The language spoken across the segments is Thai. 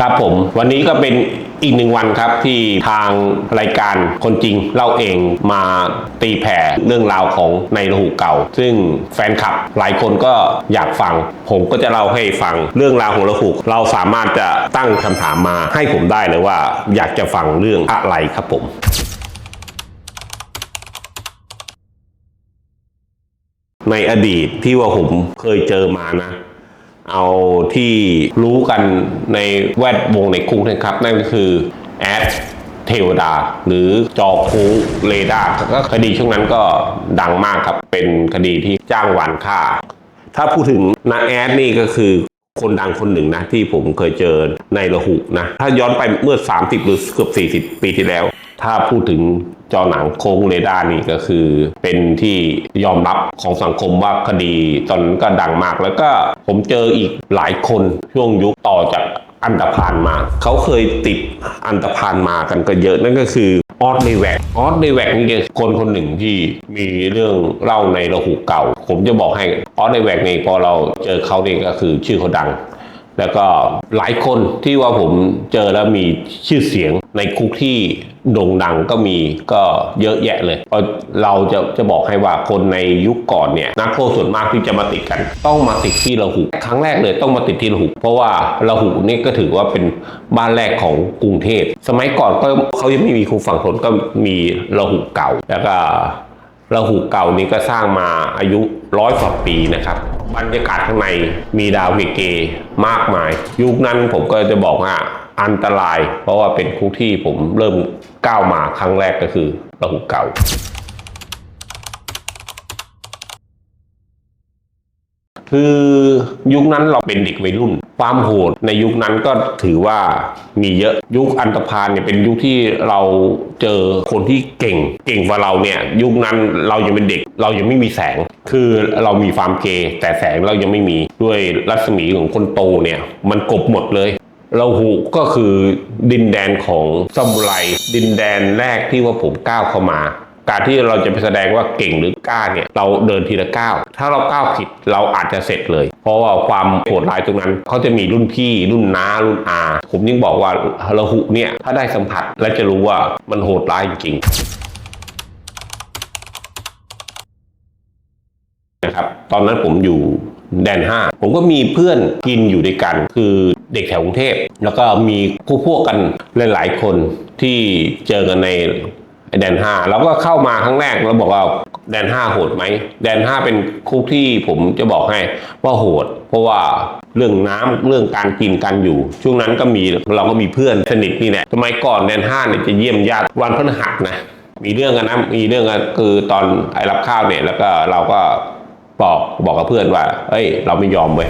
ครับผมวันนี้ก็เป็นอีกหนึ่งวันครับที่ทางรายการคนจริงเล่าเองมาตีแผ่เรื่องราวของในระหูเก่า ซึ่งแฟนคลับหลายคนก็อยากฟัง ผมก็จะเล่าให้ฟังเรื่องราวของระหูเราสามารถจะตั้งคำถามมาให้ผมได้เลยว่า อยากจะฟังเรื่องอะไรครับผมในอดีตที่ว่าผมเคยเจอมานะ เอาที่รู้กันในแวดวงในคุกนะครับ นั่นก็คือแอดเทวดา หรือจอคูเรดาร์ก็คดีช่วงนั้นก็ดังมากครับ เป็นคดีที่จ้างวานฆ่า ถ้าพูดถึงนาแอดนี่ก็คือคนดังคนหนึ่งนะ ที่ผมเคยเจอในระหุนะ ถ้าย้อนไปเมื่อ 30 หรือเกือบ 40 ปีที่แล้ว ถ้าพูดถึงจอหนังโค้งเรดาร์นี่ก็คือ เป็นที่ยอมรับของสังคมว่าคดีตอนนั้นก็ดังมาก แล้วก็ผมเจออีกหลายคนช่วงยุคต่อจากอันตพานมา เขาเคยติดอันตพานมากันก็เยอะนั่นก็คือออสเดแวกออสเดแวกนี่คือคนคนหนึ่งที่มีเรื่องเล่าในระหุเก่า ผมจะบอกให้ออสเดแวกนี่พอเราเจอเขาเนี่ยก็คือชื่อเขาดัง แล้วก็หลายคนที่ว่าผมเจอแล้วมีชื่อเสียงในคุกที่โด่งดังก็มีก็เยอะแยะเลยเพราะเราจะจะบอกให้ว่าคนในยุคก่อนเนี่ยนักโทษส่วนมากที่จะมาติดกัน ต้องมาติดที่ระหุครั้งแรกเลยต้องมาติดที่ระหุเพราะว่าระหุนี่ก็ถือว่าเป็นบ้านแรกของกรุงเทพสมัยก่อนก็เขายังไม่มีคูฝั่งทนก็มีระหุเก่าแล้วก็ ระหูเก่านี้ก็สร้างมาอายุร้อยกว่าปีนะครับ บรรยากาศข้างในมีดาวเกเกมากมาย ยุคนั้นผมก็จะบอกว่าอันตราย เพราะว่าเป็นคุกที่ผมเริ่มก้าวมาครั้งแรกก็คือระหูเก่า คือยุคนั้นเราเป็นเด็กวัยรุ่น ความโหดในยุคนั้นก็ถือว่ามีเยอะยุคอันตพาลเนี่ยเป็นยุคที่เราเจอคนที่เก่ง เก่งกว่าเราเนี่ยยุคนั้นเรายังเป็นเด็กเรายังไม่มีแสง คือเรามีฟามเกย์แต่แสงเรายังไม่มีด้วยรัศมีของคนโตเนี่ยมันกบหมดเลยเราหูก็คือดินแดนของซามูไรดินแดนแรกที่ว่าผมก้าวเข้ามา การที่เราจะไปแสดงว่าเก่งหรือกล้าเนี่ยเราเดินทีละก้าวถ้าเราก้าวผิดเราอาจจะเสร็จเลย เพราะว่าความโหดร้ายตรงนั้นเขาจะมีรุ่นพี่ รุ่นน้ารุ่นอาผมยิ่งบอกว่าระหุเนี่ยถ้าได้สัมผัสและจะรู้ว่ามันโหดร้ายจริงๆนะครับตอนนั้นผมอยู่แดน 5 ผมก็มีเพื่อนกินอยู่ด้วยกัน คือเด็กแถวกรุงเทพ แล้วก็มีผู้พวกกันหลาย ๆ คนที่เจอกันใน แดนห้าเราก็เข้ามาครั้งแรกแล้วบอกว่าแดนห้าโหดไหมแดนห้าเป็นคุกที่ผมจะบอกให้ว่าโหด เพราะว่าเรื่องน้ำเรื่องการกินการอยู่ ช่วงนั้นก็มีเราก็มีเพื่อนสนิทนี่แหละสมัยก่อนแดนห้าเนี่ยจะเยี่ยมญาติวันพฤหัสนะมีเรื่องกันนะมีเรื่องกันคือตอนไอ้รับข้าวเนี่ยแล้วก็เราก็บอกบอกกับเพื่อนว่า เอ้ย เราไม่ยอมเว้ย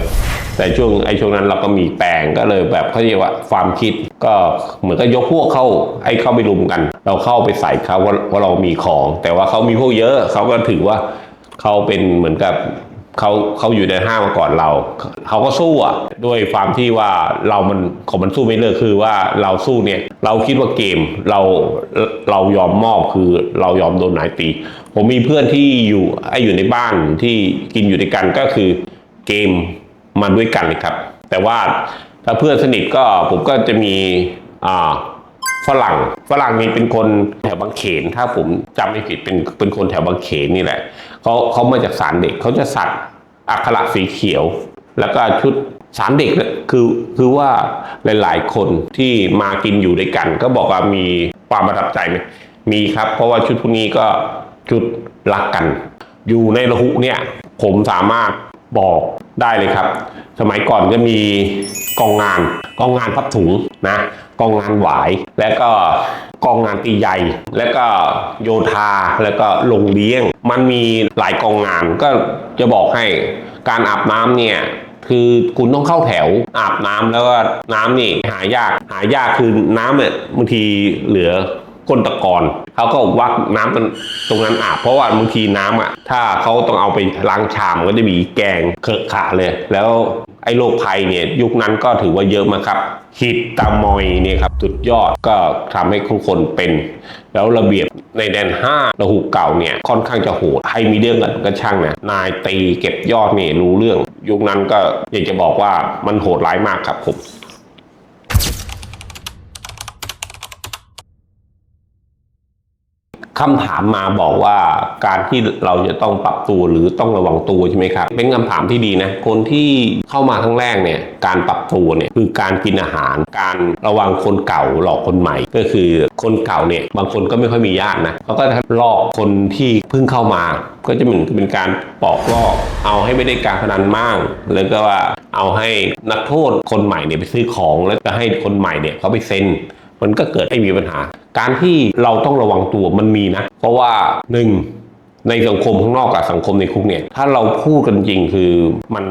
แต่ช่วงไอ้ช่วงนั้นเราก็มีแปลงก็เลยแบบเขาเรียกว่าความคิดก็เหมือนก็ยกพวกเข้าไอ้เข้าไปรุมกัน เราเข้าไปใส่เขาว่าว่าเรามีของ แต่ว่าเขามีพวกเยอะเขาก็ถือว่าเขาเป็นเหมือนกับเขาเขาอยู่ในห้างมาก่อนเรา เขาก็สู้อะด้วยความที่ว่าเรามันของมันสู้ไม่เลิกคือว่าเราสู้เนี่ย เราคิดว่าเกมเราเรายอมมอบคือเรายอมโดนนายตี ผมมีเพื่อนที่อยู่ไอ้อยู่ในบ้านที่กินอยู่ด้วยกันก็คือเกม มาด้วยกันเลยครับ แต่ว่าถ้าเพื่อนสนิทก็ผมก็จะมีฝรั่งฝรั่งนี่เป็นคนแถวบางเขน ถ้าผมจำไม่ผิดเป็นเป็นคนแถวบางเขนนี่แหละเขาเขามาจากสารเด็กเขาจะสักอักขระสีเขียว แล้วก็ชุดสารเด็กเนี่ยคือคือว่าหลาย ๆ คนที่มากินอยู่ด้วยกัน ก็บอกว่ามีความประทับใจไหมมีครับ เพราะว่าชุดพวกนี้ก็ชุดรักกัน อยู่ในระหุเนี่ยผมสามารถบอก ได้เลยครับ สมัยก่อนก็มีกองงานกองงานพับถุงนะกองงานหวาย และก็กองงานตีใหญ่ และก็โยธาแล้วก็ลงเลี้ยง มันมีหลายกองงานก็จะบอกให้การอาบน้ำเนี่ยคือคุณต้องเข้าแถวอาบน้ำแล้วก็น้ำนี่หายากหายากคือน้ำเนี่ยบางทีเหลือ ก้นตะกอนเขาก็วักน้ำตรงตรงนั้นอาบเพราะว่าบางทีน้ำอะ ถ้าเขาต้องเอาไปล้างชามก็จะมีแกงเคอะขะเลย แล้วไอ้โรคภัยเนี่ยยุคนั้นก็ถือว่าเยอะมากครับฮิตตามอยเนี่ยครับสุดยอดก็ทำให้ทุกคนเป็น แล้วระเบียบในแดน 5 ระหุเก่าเนี่ยค่อนข้างจะโหดใครมีเรื่องกันก็ช่างนะนายตีเก็บยอดเนี่ยรู้เรื่อง ยุคนั้นก็อยากจะบอกว่ามันโหดร้ายมากครับผม คำถามมาบอกว่าการที่เราจะต้องปรับตัวหรือต้องระวังตัวใช่ไหมครับ เป็นคำถามที่ดีนะ คนที่เข้ามาครั้งแรกเนี่ยการปรับตัวเนี่ยคือการกินอาหาร การระวังคนเก่าหลอกคนใหม่ ก็คือคนเก่าเนี่ยบางคนก็ไม่ค่อยมีญาตินะเขาก็จะหลอกคนที่เพิ่งเข้ามา ก็จะเหมือนเป็นการปอกลอกเอาให้ไม่ได้การพนันมากแล้วก็ว่าเอาให้นักโทษคนใหม่เนี่ยไปซื้อของแล้วก็ให้คนใหม่เนี่ยเขาไปเซ็นมันก็เกิดให้มีปัญหา การที่เราต้องระวังตัวมันมีนะ เพราะว่าหนึ่งในสังคมข้างนอกกับสังคมในคุกเนี่ย ถ้าเราพูดกันจริงคือมัน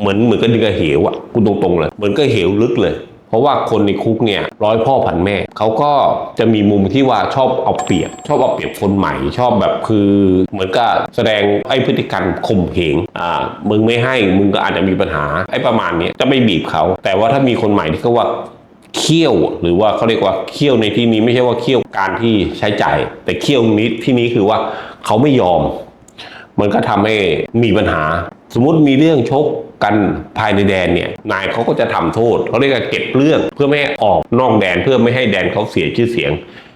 เหมือนเหมือนกับดึงกระเหวอะคุณตรงๆเลยเหมือนก็เหวลึกเลย เพราะว่าคนในคุกเนี่ยร้อยพ่อพันแม่เขาก็จะมีมุมที่ว่าชอบเอาเปรียบ ชอบเอาเปรียบคนใหม่ ชอบแบบคือเหมือนกับแสดงไอ้พฤติกรรมข่มเหงอ่ามึงไม่ให้มึงก็อาจจะมีปัญหาไอ้ประมาณนี้จะไม่บีบเขาแต่ว่าถ้ามีคนใหม่ที่เขาว่า เคี่ยวหรือว่าเขาเรียกว่าเคี่ยวในที่นี้ไม่ใช่ว่าเคี่ยวการที่ใช้จ่าย แต่เคี่ยวนี้ที่นี้คือว่าเขาไม่ยอม มันก็ทำให้มีปัญหา สมมติมีเรื่องชกกันภายในแดนเนี่ยนายเขาก็จะทำโทษเขาเรียกว่าเก็บเรื่องเพื่อไม่ให้ออกนอกแดนเพื่อไม่ให้แดนเขาเสียชื่อเสียง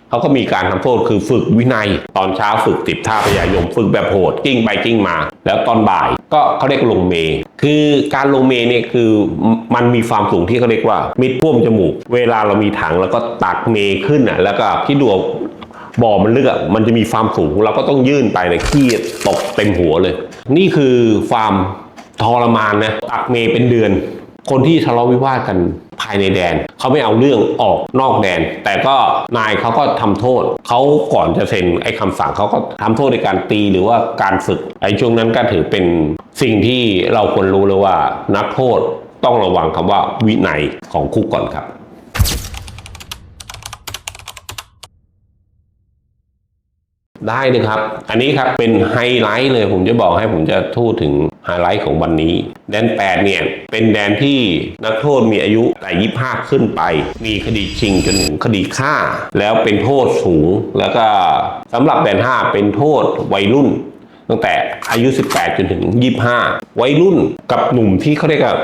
เขาก็มีการทำโทษคือฝึกวินัย ตอนเช้าฝึกติดท่าพยายมฝึกแบบโหดกิ้งไปกิ้งมา แล้วตอนบ่าย ก็เขาเรียกลงเม คือการลงเมเนี่ยคือมันมีความสูงที่เขาเรียกว่า มิดพ่วมจมูก เวลาเรามีถังแล้วก็ตักเมขึ้นอะแล้วก็ที่ดวงบ่อมันลึกอะมันจะมีความสูงเราก็ต้องยื่นไปเลยขี้ตกเต็มหัวเลย นี่คือความทรมานนะตักเมเป็นเดือน คนที่ทะเลาะวิวาทกันภายในแดนเขาไม่เอาเรื่องออกนอกแดน แต่ก็นายเขาก็ทำโทษเขาก่อนจะเซ็นไอ้คำสั่งเขาก็ทำโทษในการตีหรือว่าการฝึกไอ้ช่วงนั้นก็ถือเป็นสิ่งที่เราควรรู้เลยว่านักโทษต้องระวังคำว่าวินัยของคุกก่อนครับ ได้เลยครับ อันนี้ครับเป็นไฮไลท์เลยผมจะบอกให้ผมจะพูดถึงไฮไลท์ของวันนี้ แดน 8 เนี่ย เป็นแดนที่นักโทษมีอายุแต่25ขึ้นไป มีคดีชิงจนถึงคดีฆ่า แล้วเป็นโทษสูง แล้วก็สำหรับแดน 5 เป็นโทษวัยรุ่น ตั้งแต่อายุ 18 จนถึง 25 วัยรุ่นกับหนุ่มที่เขาเรียกว่า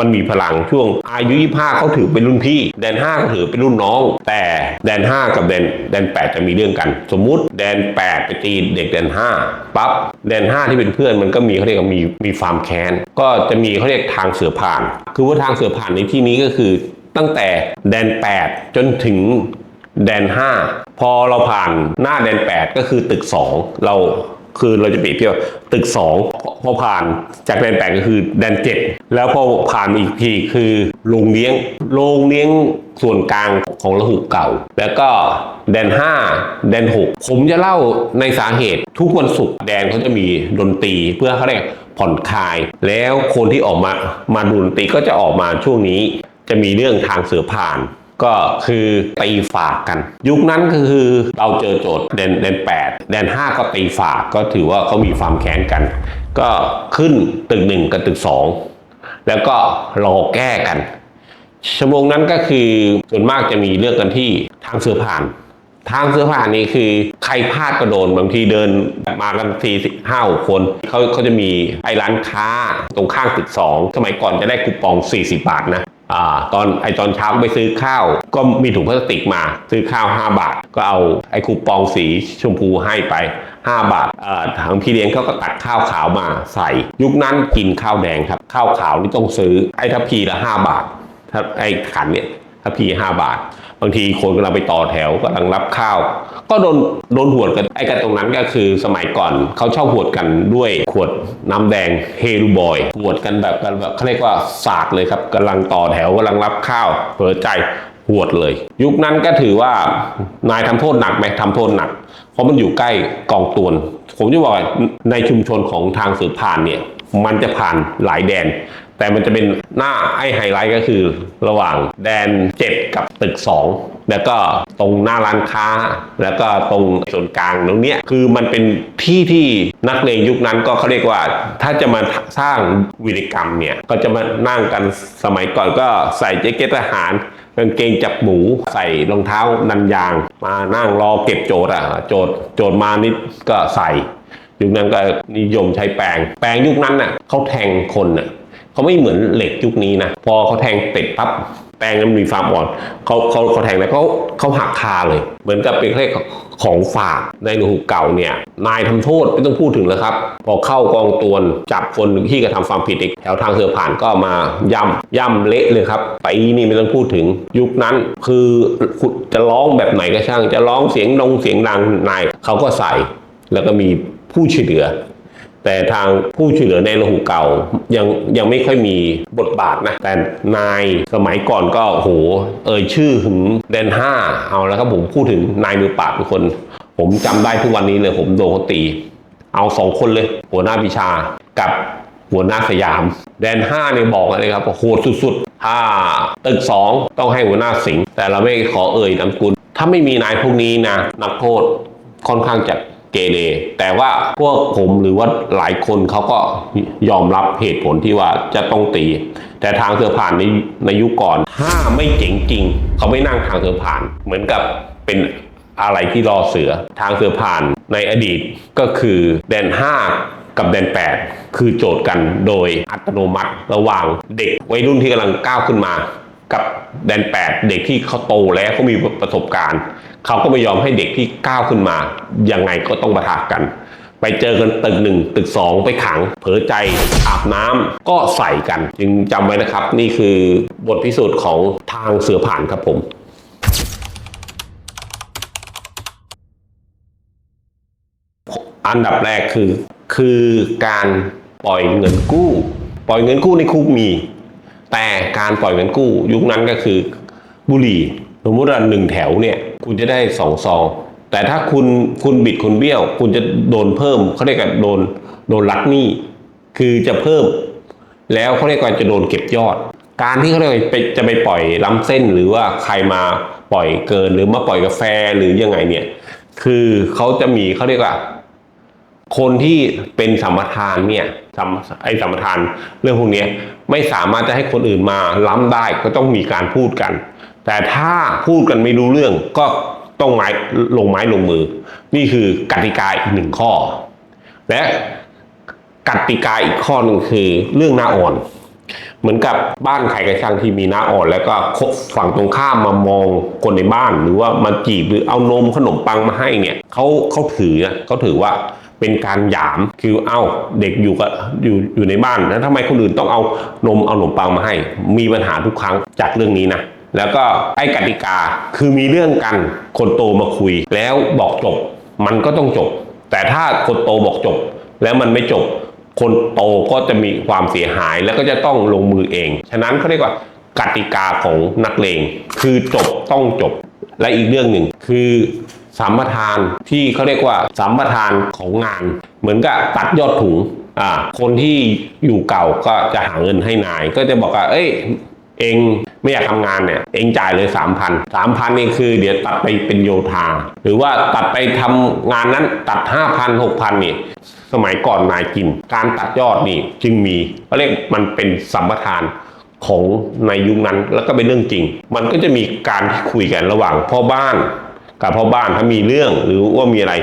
มันมีพลังช่วงอายุ 25เขาถือเป็นรุ่นพี่ แดน5ก็ถือเป็นรุ่นน้อง แต่แดน 5 กับแดนแดน 8 จะมีเรื่องกัน สมมุติแดน 8 ไปตีเด็กแดน 5ปั๊บแดน 5 ที่เป็นเพื่อนมันก็มีเขาเรียกว่ามีมีฟาร์มแค้นก็จะมีเขาเรียกทางเสือผ่าน คือว่าทางเสือผ่านในที่นี้ก็คือตั้งแต่แดน 8 จนถึงแดน 5 พอเราผ่านหน้าแดน 8 ก็คือตึก 2 เรา คือเราจะเปรียบเทียบตึก 2 พอผ่านจากแดน8ก็คือแดน7แล้วพอผ่านมาอีกทีคือโรงเลี้ยงโรงเลี้ยงส่วนกลางของระหุเก่า แล้วก็แดน 5 แดน 6 ผมจะเล่าในสาเหตุทุกวันศุกร์แดนเขาจะมีดนตรีเพื่อเขาเรียกผ่อนคลาย แล้วคนที่ออกมามาดูดนตรีก็จะออกมาช่วงนี้ จะมีเรื่องทางเสือผ่าน ก็คือตีฝากกัน ยุคนั้นคือเราเจอโจทย์แดนแดนแปดแดนห้าก็ตีฝากก็ถือว่าเขามีความแค้นกัน ก็ขึ้นตึกหนึ่งกับตึกสองแล้วก็รอแก้กัน ชั่วโมงนั้นก็คือส่วนมากจะมีเรื่องกันที่ทางเสือผ่าน ทางเสื้อผ้านนี่คือใครพลาดก็โดนบางทีเดินมากันทีห้าหกคนเขาเขาจะมีไอ้ร้านค้าตรงข้างตึกสองสมัยก่อนจะได้คูปอง 40 บาทนะ อ่าตอนไอตอนเช้าไปซื้อข้าว ก็มีถุงพลาสติกมา ซื้อข้าว 5 บาท ก็เอาไอคูปองสีชมพูให้ไป 5 บาทเอ่อทางพี่เลี้ยงเขาก็ตักข้าวขาวมาใส่ ยุคนั้นกินข้าวแดงครับ ข้าวขาวนี่ต้องซื้อไอทัพพีละ 5 บาทถ้าไอขันเนี่ย ถ้าพีห้าบาท บางทีคนกำลังไปต่อแถวกำลังรับข้าว ก็โดนโดนหวดกันไอ้กันตรงนั้นก็คือสมัยก่อนเขาชอบหวดกันด้วยขวดน้ำแดงเฮลูบอยหวดกันแบบกันแบบเขาเรียกว่าสาดเลยครับกำลังต่อแถวกำลังรับข้าวเผลอใจหวดเลย ยุคนั้นก็ถือว่านายทำโทษหนักไหมทำโทษหนัก เพราะมันอยู่ใกล้กองตวน ผมจะบอกในชุมชนของทางสืบผ่านเนี่ยมันจะผ่านหลายแดน แต่มันจะเป็นหน้าไอ้ไฮไลท์ก็คือระหว่างแดน 7 กับตึก 2 แล้วก็ตรงหน้าร้านค้า แล้วก็ตรงส่วนกลางตรงเนี้ยคือมันเป็นที่ที่นักเลงยุคนั้นก็เขาเรียกว่า ถ้าจะมาสร้างวีรกรรมเนี่ยก็จะมานั่งกันสมัยก่อนก็ใส่แจ็คเก็ตทหารกางเกงจับหมูใส่รองเท้านันยาง มานั่งรอเก็บโจทย์อะโจทย์โจทย์มานิดก็ใส่ยุคนั้นก็นิยมใช้แปรงแปรงยุคนั้นน่ะเขาแทงคนน่ะ เขาไม่เหมือนเหล็กยุคนี้นะ พอเขาแทงเป็ดปั๊บแตงนั้นมีความอ่อนเขาเขาเขาแทงแล้วเขาเขาหักคาเลย เหมือนกับเป็นเรื่องของฝากในหลวงหูเก่าเนี่ย นายทำโทษไม่ต้องพูดถึงแล้วครับ พอเข้ากองตวนจับคนที่กระทำความผิดอีกแถวทางเสือผ่านก็มาย่ำย่ำเละเลยครับไปนี่ไม่ต้องพูดถึงยุคนั้นคือคจะร้องแบบไหนก็ช่าง จะร้องเสียงดงเสียงดังนายเขาก็ใส่แล้วก็มีผู้ช่วยเหลือ แต่ทางผู้ช่วยเหลือในระหูเก่ายังยังไม่ค่อยมีบทบาทนะ แต่นายสมัยก่อนก็โห เอ่ยชื่อถึงแดนห้าเอาแล้วครับผมพูดถึงนายมือปราบทุกคน ผมจำได้ทุกวันนี้เลยผมโดนเขาตี เอาสองคนเลย หัวหน้าพิชากับหัวหน้าสยาม แดนห้าเนี่ยบอกเลยครับโหดสุดๆ ถ้าตึกสองต้องให้หัวหน้าสิงห์แต่เราไม่ขอเอ่ยนามกุล ถ้าไม่มีนายพวกนี้นะนักโทษค่อนข้างจะ เกเรแต่ว่าพวกผมหรือว่าหลายคนเขาก็ยอมรับเหตุผลที่ว่าจะต้องตี แต่ทางเสือผ่านในในยุคก่อน ถ้าไม่เจ๋งจริง เขาไม่นั่งทางเสือผ่าน เหมือนกับเป็นอะไรที่รอเสือทางเสือผ่านในอดีตก็คือแดน 5 กับแดน 8 คือโจทย์กันโดยอัตโนมัติระหว่างเด็กวัยรุ่นที่กำลังก้าวขึ้นมา กับแดน 8 เด็กที่เขาโตแล้วเขามีประสบการณ์ เขาก็ไม่ยอมให้เด็กที่ก้าวขึ้นมา ยังไงก็ต้องประทะกัน ไปเจอกันตึกหนึ่งตึกสองไปขัง เผลอใจอาบน้ำก็ใส่กัน จึงจำไว้นะครับ นี่คือบทพิสูจน์ของทางเสือผ่านครับผมอันดับแรกคือคือการปล่อยเงินกู้ ปล่อยเงินกู้ในคุกมี แต่การปล่อยเงินกู้ ยุคนั้นก็คือบุหรี่สมมติว่าหนึ่งแถวเนี่ย คุณจะได้สองซอง แต่ถ้าคุณคุณบิดคุณเบี้ยว คุณจะโดนเพิ่มเขาเรียกกันโดนโดนลักหนี้ คือจะเพิ่ม แล้วเขาเรียกว่าจะโดนเก็บยอด การที่เขาเรียกว่าไปจะไปปล่อยล้ำเส้นหรือว่าใครมาปล่อยเกินหรือมาปล่อยกาแฟหรือยังไงเนี่ย คือเขาจะมีเขาเรียกว่า คนที่เป็นสัมปทานเนี่ยไอ้สัมปทานเรื่องพวกนี้ไม่สามารถจะให้คนอื่นมาล้ำได้ก็ต้องมีการพูดกัน แต่ถ้าพูดกันไม่รู้เรื่องก็ต้องไม้ลงไม้ลงมือ นี่คือกติกาอีกหนึ่งข้อ และกติกาอีกข้อหนึ่งคือเรื่องหน้าอ่อน เหมือนกับบ้านใครกระช่างที่มีหน้าอ่อน แล้วก็ฝั่งตรงข้ามมามองคนในบ้าน หรือว่ามาจีบหรือเอานมขนมปังมาให้เนี่ยเขาเขาถือเขาถือว่าเป็นการหยามคือเอ้าเด็กอยู่กับอยู่อยู่ในบ้านแล้วทำไมคนอื่นต้องเอานมเอาขนมปังมาให้ มีปัญหาทุกครั้งจากเรื่องนี้นะ แล้วก็ไอ้กติกาคือมีเรื่องกันคนโตมาคุย แล้วบอกจบ มันก็ต้องจบ แต่ถ้าคนโตบอกจบ แล้วมันไม่จบ คนโตก็จะมีความเสียหายแล้วก็จะต้องลงมือเอง ฉะนั้นเขาเรียกว่ากติกาของนักเลงคือจบต้องจบ และอีกเรื่องหนึ่งคือสัมปทานที่เขาเรียกว่าสัมปทานของงาน เหมือนกับตัดยอดถุงอ่าคนที่อยู่เก่าก็จะหาเงินให้นาย ก็จะบอกว่าเอ้ย เองไม่อยากทำงานเนี่ยเองจ่ายเลยสามพันสามพันนี่คือเดี๋ยวตัดไปเป็นโยธา หรือว่าตัดไปทำงานนั้นตัดห้าพันหกพันนี่สมัยก่อนนายกิน การตัดยอดนี่จึงมีเขาเรียกมันเป็นสัมปทานของในยุคนั้นแล้วก็เป็นเรื่องจริง มันก็จะมีการที่คุยกันระหว่างพ่อบ้านกับพ่อบ้านถ้ามีเรื่องหรือว่ามีอะไร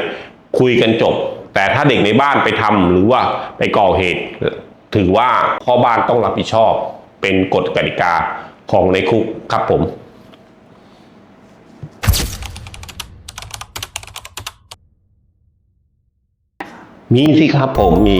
คุยกันจบ แต่ถ้าเด็กในบ้านไปทำหรือว่าไปก่อเหตุ ถือว่าพ่อบ้านต้องรับผิดชอบ เป็นกฎกติกาของในคุกครับผมมีสิครับผมมี